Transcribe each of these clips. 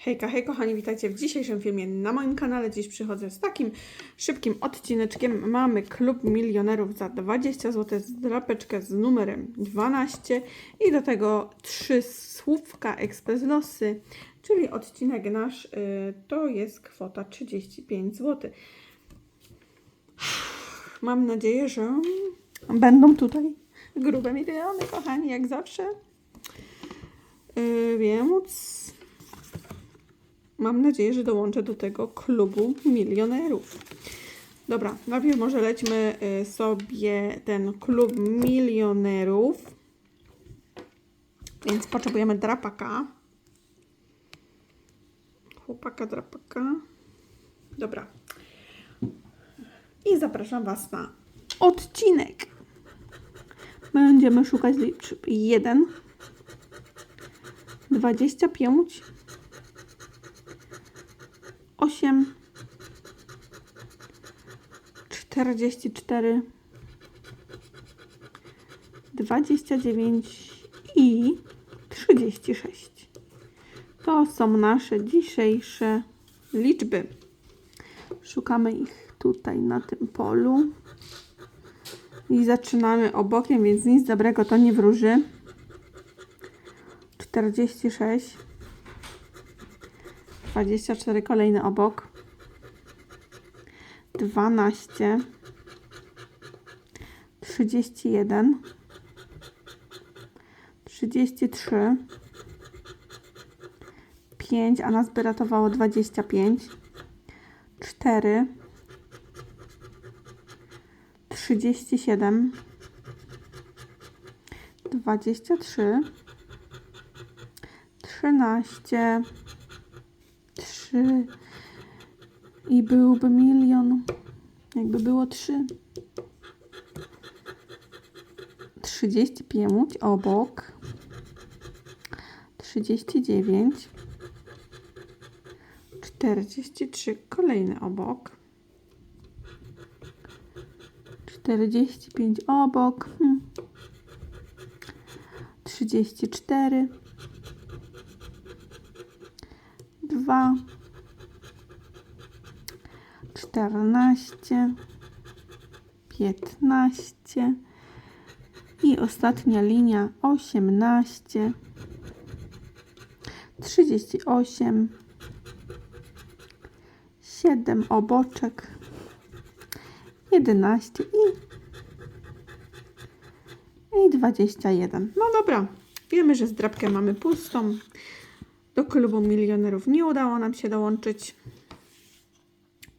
Hejka, hej kochani, witajcie w dzisiejszym filmie na moim kanale. Dziś przychodzę z takim szybkim odcineczkiem. Mamy klub milionerów za 20 zł drapeczkę z numerem 12 i do tego trzy słówka ekspres losy, czyli odcinek nasz y, to jest kwota 35 zł. Mam nadzieję, że będą tutaj grube miliony, kochani, jak zawsze. Yy, więc mam nadzieję, że dołączę do tego klubu milionerów. Dobra, najpierw może lećmy y, sobie ten klub milionerów. Więc potrzebujemy drapaka. Chłopaka, drapaka. Dobra. I zapraszam Was na odcinek. Będziemy szukać liczb 1, 25, 44, 29 i 36. To są nasze dzisiejsze liczby. Szukamy ich tutaj na tym polu. I zaczynamy obokiem, więc nic dobrego to nie wróży. 46. 24 kolejny obok. 12. 31. 33. 5, a nas by ratowało 25. 4. 37. 23. 13. 3 i byłby milion, jakby było 3. 35 obok, 39, 43 kolejny obok, 45 obok, hmm. 34, 2, 14, 15 i ostatnia linia 18, 38, 7 oboczek, 11 i, i 21. No dobra, wiemy, że zdrabkę mamy pustą. Do klubu milionerów nie udało nam się dołączyć.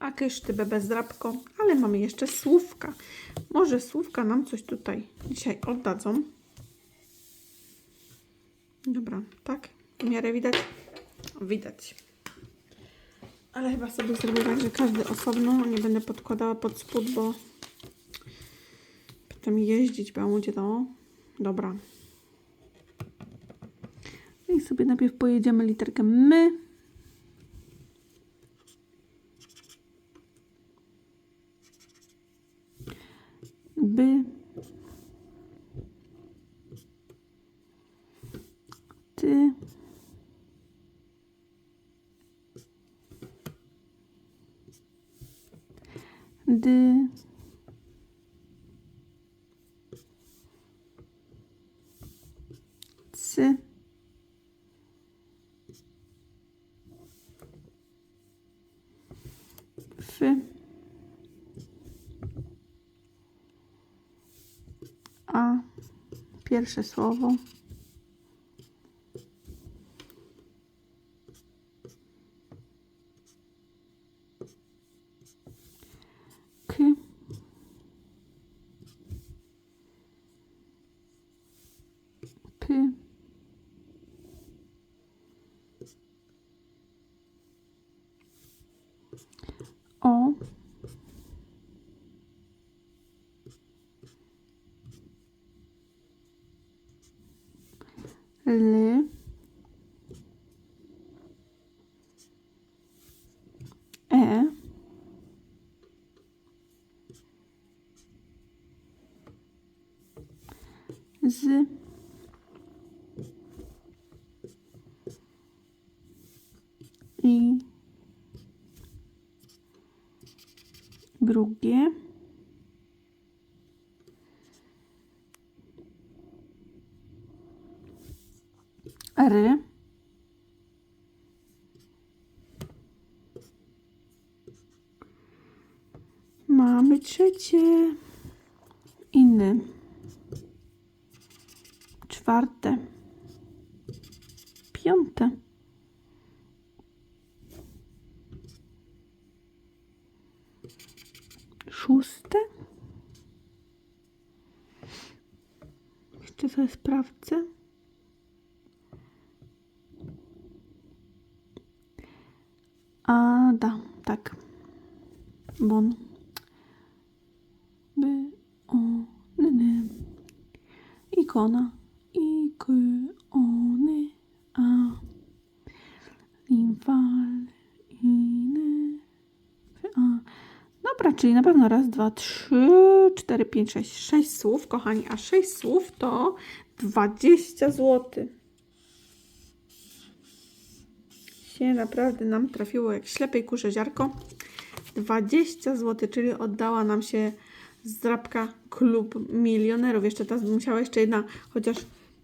A kysztybę bez drapko, ale mamy jeszcze słówka. Może słówka nam coś tutaj dzisiaj oddadzą. Dobra, tak? W miarę widać? Widać. Ale chyba sobie zrobię tak, że każdy osobno. Nie będę podkładała pod spód, bo potem jeździć będzie to. Dobra. I sobie najpierw pojedziemy literkę my. By. Ty. Dy. Cy. Fy. A pierwsze słowo. O. L. E. Z. drugie. R. Mamy trzecie. Inny. Czwarte. Piąte. Szóste. Jeszcze sobie sprawdzę. A, da, tak. Bon. By, o, ny, ny. Ikona. Ikony. A. Limfal. Iny. A. Dobra, czyli na pewno raz, dwa, trzy, cztery, pięć, sześć. Sześć słów, kochani. A sześć słów to 20 zł. Naprawdę nam trafiło jak ślepej kurze ziarko. 20 zł, czyli oddała nam się zdrabka klub milionerów. Jeszcze teraz musiała jeszcze jedna, chociaż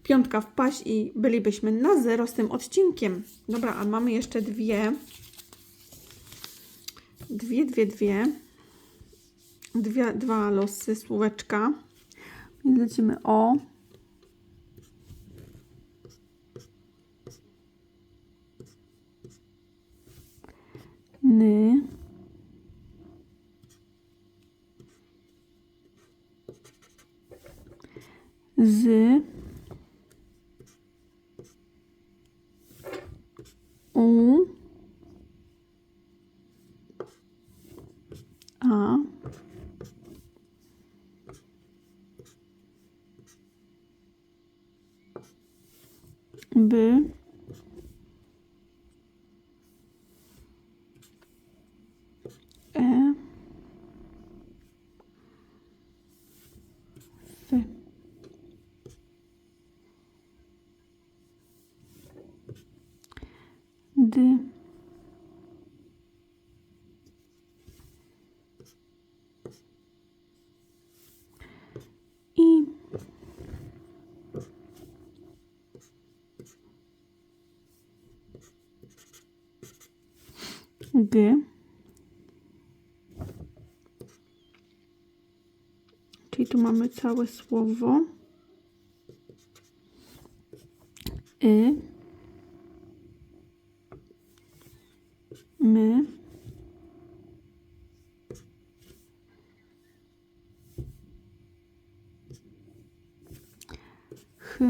piątka wpaść i bylibyśmy na zero z tym odcinkiem. Dobra, a mamy jeszcze dwie. Dwie, dwie, dwie. Dwie, dwa losy, słóweczka. I lecimy o. Z. U. A. By. E. F. I. G. Czyli tu mamy całe słowo. Y. My. Ch.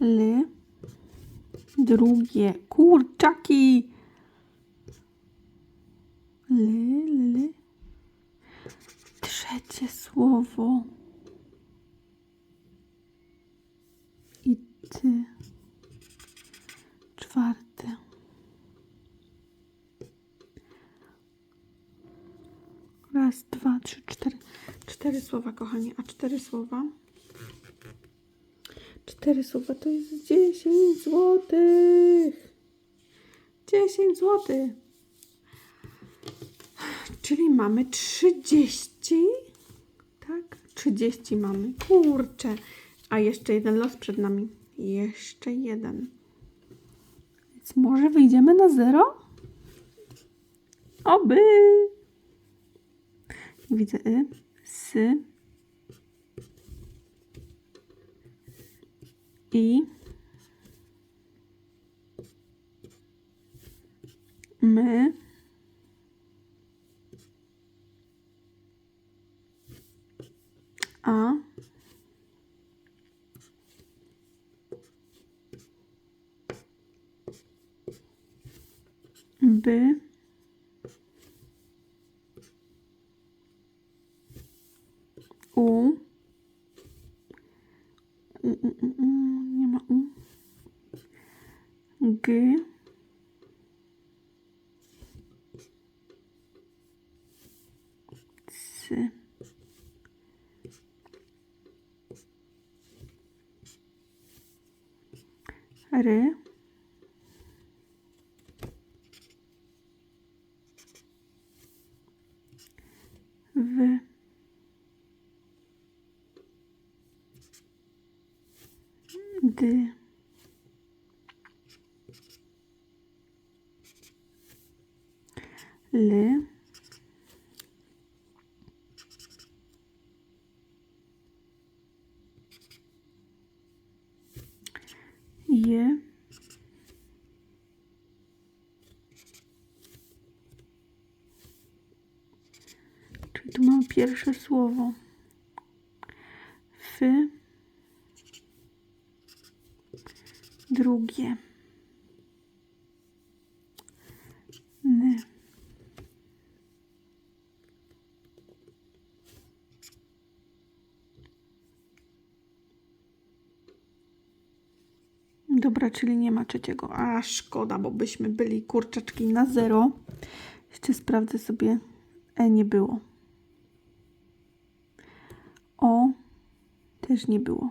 L. Drugie. Kurczaki. L, l. Trzecie słowo. I ty. Czwarte. Raz, dwa, trzy, cztery. Cztery słowa, kochani. A cztery słowa? Cztery słowa to jest 10 złotych. 10 złotych. Czyli mamy 30. Tak? 30 mamy. Kurczę. A jeszcze jeden los przed nami. Jeszcze jeden. Więc może wyjdziemy na zero? Oby. Widzę y, sy, i, my, a, by, um, um, um, um, um, g, s, r, L. Je. Czyli tu mam pierwsze słowo. Fy. Drugie. N. Dobra, czyli nie ma trzeciego. A szkoda, bo byśmy byli kurczaczki na zero. Jeszcze sprawdzę sobie. E nie było. O też nie było.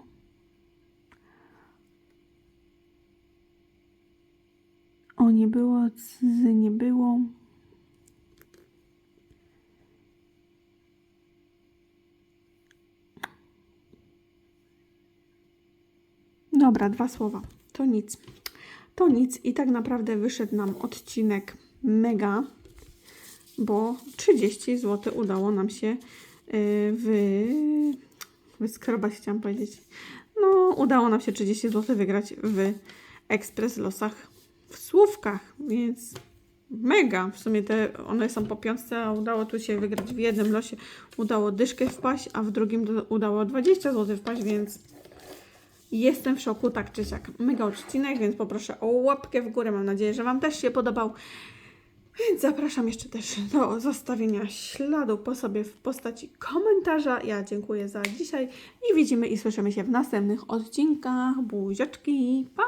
O nie było, z nie było. Dobra, dwa słowa. To nic. To nic i tak naprawdę wyszedł nam odcinek mega, bo 30 zł udało nam się yy, wy... wyskrobać, chciałam powiedzieć. No, udało nam się 30 zł wygrać w ekspres losach w słówkach, więc mega. W sumie te one są po piątce, a udało tu się wygrać w jednym losie. Udało dyszkę wpaść, a w drugim udało 20 zł wpaść, więc Jestem w szoku, tak czy siak. Mega odcinek, więc poproszę o łapkę w górę. Mam nadzieję, że Wam też się podobał. Więc zapraszam jeszcze też do zostawienia śladu po sobie w postaci komentarza. Ja dziękuję za dzisiaj i widzimy i słyszymy się w następnych odcinkach. Buziaczki, pa!